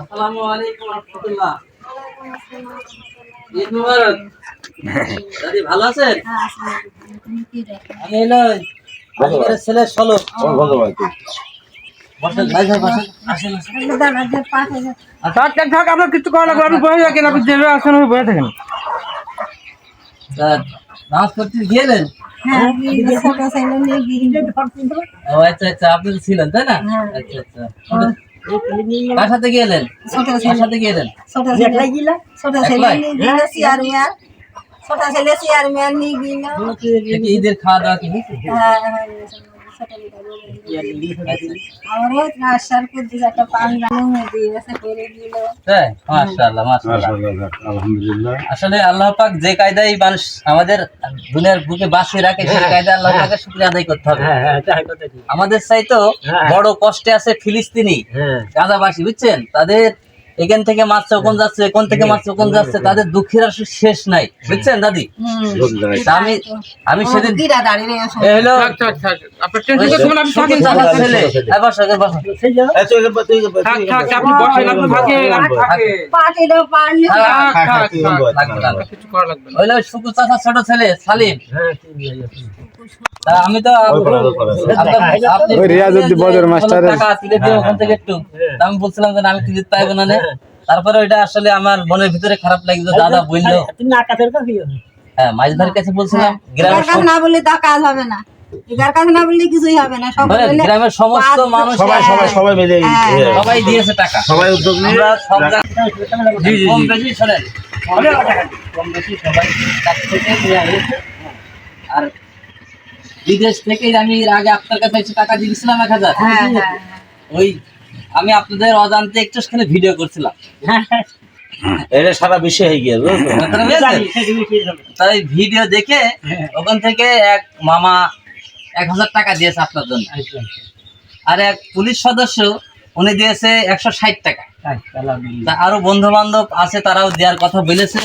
আসসালামু আলাইকুম রহমতুল্লাহ। ঈদ মুবারক। দাদি ভালো আছেন? আমি আজকের ছেলে ভাই আপনার কিছু করা লাগবে আপনি বসে থাকেন আপনি যেভাবে আসেন ওই থাকেন। নামাজ পড়তে গিয়েলেন? ও আচ্ছা আচ্ছা আপনি তো ছিলেন তাই না? আচ্ছা আচ্ছা। কার গেলেন গিয়েলেন কার সাথে গিয়েলেন দেখি ঈদের খাওয়া দাওয়া কি মাশাআল্লাহ মাশাআল্লাহ। আলহামদুলিল্লাহ। আসলে আল্লাহ পাক যে কায়দায় মানুষ আমাদের দুনিয়ার বুকে বাঁচিয়ে রাখে সেই কায়দায় আল্লাহ পাকের শুকরিয়া আদায় করতে হবে। আমাদের চাইতো বড় কষ্টে আছে ফিলিস্তিনি গাজাবাসী বুঝছেন? তাদের এখান থেকে মারছে ওখান যাচ্ছে কোন থেকে মারছে ওখান যাচ্ছে তাদের দুঃখের আর শেষ নাই। বুঝছেন দাদি? আমি আমি সেদিন। কিছু হইল শুকু চাচার ছোট ছেলে সালিম। আমি তো বদর মাস্টারের- টাকা দিয়ে ওখান থেকে একটু। তা আমি বলছিলাম যে আমি ক্রেডিট পাইবো না নে। তারপরে ওইটা আসলে আমার মনের ভিতরে খারাপ লাগছে দাদা বলল। হ্যাঁ মাঝধারের কাছে বলছিলাম গ্রামের সব- না বললে তা কাজ হবে না। এগার কাজ না বললে কিছুই হবে না। সব বললে গ্রামের সমস্ত মানুষ সবাই সবাই সবাই মিলে এই- হ্যাঁ। এই- সবাই দিয়েছে টাকা। সবাই উদ্যোগ নিয়ে আমরা সব জায়গায়- জি, জি, কম বেশি শোনেন। কম বেশি সবাই কাছ থেকে আর বিদেশ থেকে আমি এর আগে আপনার কাছে টাকা দিয়েছিলাম এক হাজার। হ্যাঁ, হ্যাঁ, ওই আমি আপনাদের অজান্তে একটু সেখানে ভিডিও করছিলাম। এটা সারা বিশ্বে হয়ে গিয়ে বুঝছ? আপনারা বুঝেছেন? তাই ভিডিও দেখে ওখান থেকে এক মামা এক হাজার টাকা দিয়েছে আপনার জন্য। আর এক পুলিশ সদস্য উনি দিয়েছে একশো ষাট টাকা। আরও বন্ধু বান্ধব আছে তারাও দেওয়ার কথা বলেছে।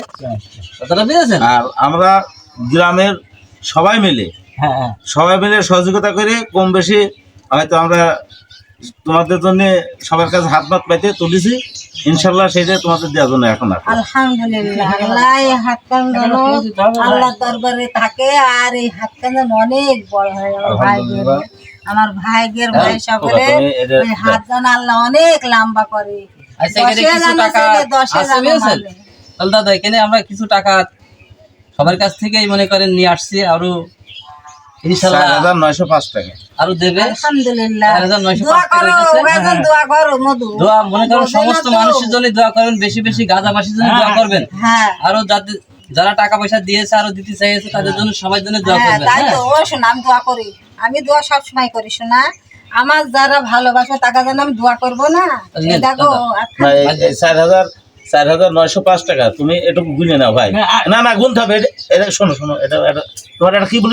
কথাটা বুঝেছেন? আর আমরা গ্রামের সবাই মিলে হ্যাঁ। সবাই মিলে সহযোগিতা করে কম বেশি হয়তো আমরা তোমাদের জন্য সবার কাছে হাত মাত পাইতে তুলেছি। ইনশাল্লাহ সেটা তোমাদের দেওয়ার জন্য এখন আর। আলহামদুলিল্লাহ আল্লাহ হাত কান যেন আল্লাহ দরবারে থাকে আর এই হাত কান যেন অনেক বড় হয় আমার আমার ভাইদের ভাই সকলে ওই হাত যেন আল্লাহ অনেক লম্বা করে। আচ্ছা দাদা এখানে আমরা কিছু টাকা সবার কাছ থেকেই মনে করেন নিয়ে আসছি আরও আরও দেবে? আলহামদুলিল্লাহ। চার হাজার নয়শো দোয়া পাঁচ টাকা করো দিতেছে। ওখানে দোয়া করো মধু। দোয়া মনে করেন সমস্ত মানুষের জন্য দোয়া করবেন বেশি বেশি গাজাবাসীর জন্য দোয়া করবেন। হ্যাঁ। আরও যাদের যারা টাকা পয়সা দিয়েছে আরও দিতে চাইছে তাদের জন্য সবার জন্য দোয়া হ্যাঁ করবেন তাই হ্যাঁ। তো ও শোনা আমি দোয়া করি। আমি দোয়া সব সময় করি শোনা। আমার যারা ভালোবাসে তাকে যেন আমি দোয়া করব না? দেখো চার হাজার চার হাজার নয়শো পাঁচ টাকা। তুমি এটুকু গুনে নাও ভাই। না না গুনতে হবে। এটা- শোনো শোনো এটা এটা তোমার এটা কি বলে?